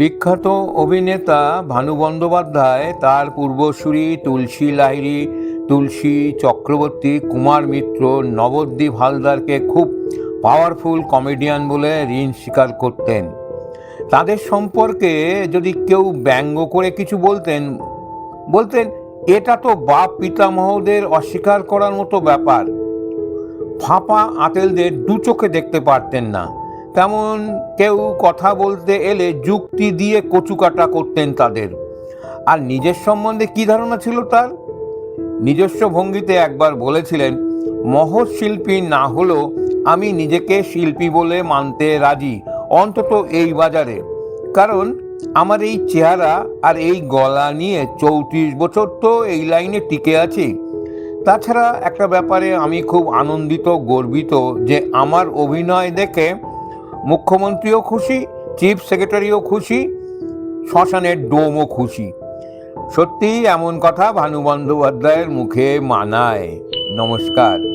বিখ্যাত অভিনেতা ভানু বন্দ্যোপাধ্যায়, তার পূর্বসূরি তুলসী লাহিড়ী, তুলসী চক্রবর্তী কুমার মিত্র, নবদ্বীপ হালদারকে খুব পাওয়ারফুল কমেডিয়ান বলে ঋণ স্বীকার করতেন। তাদের সম্পর্কে যদি কেউ ব্যঙ্গ করে কিছু বলতেন বলতেন, এটা তো বাপ পিতামহদের অস্বীকার করার মতো ব্যাপার। ফাঁপা আতেলদের দু চোখে দেখতে পারতেন না। তেমন কেউ কথা বলতে এলে যুক্তি দিয়ে কচুকাটা করতেন তাদের। আর নিজের সম্বন্ধে কি ধারণা ছিল তার? নিজস্ব ভঙ্গিতে একবার বলেছিলেন মহৎ শিল্পী না হলেও আমি নিজেকে শিল্পী বলে মানতে রাজি অন্তত এই বাজারে। কারণ আমার এই চেহারা আর এই গলা নিয়ে চৌত্রিশ বছর তো এই লাইনে টিকে আছি। তাছাড়া একটা ব্যাপারে আমি খুব আনন্দিত, গর্বিত যে আমার অভিনয় দেখে মুখ্যমন্ত্রীও খুশি চিফ সেক্রেটারিও খুশি, শ্মশানের ডোমও খুশি। সত্যিই এমন কথা ভানু বন্দ্যোপাধ্যায়ের মুখে মানায়। নমস্কার।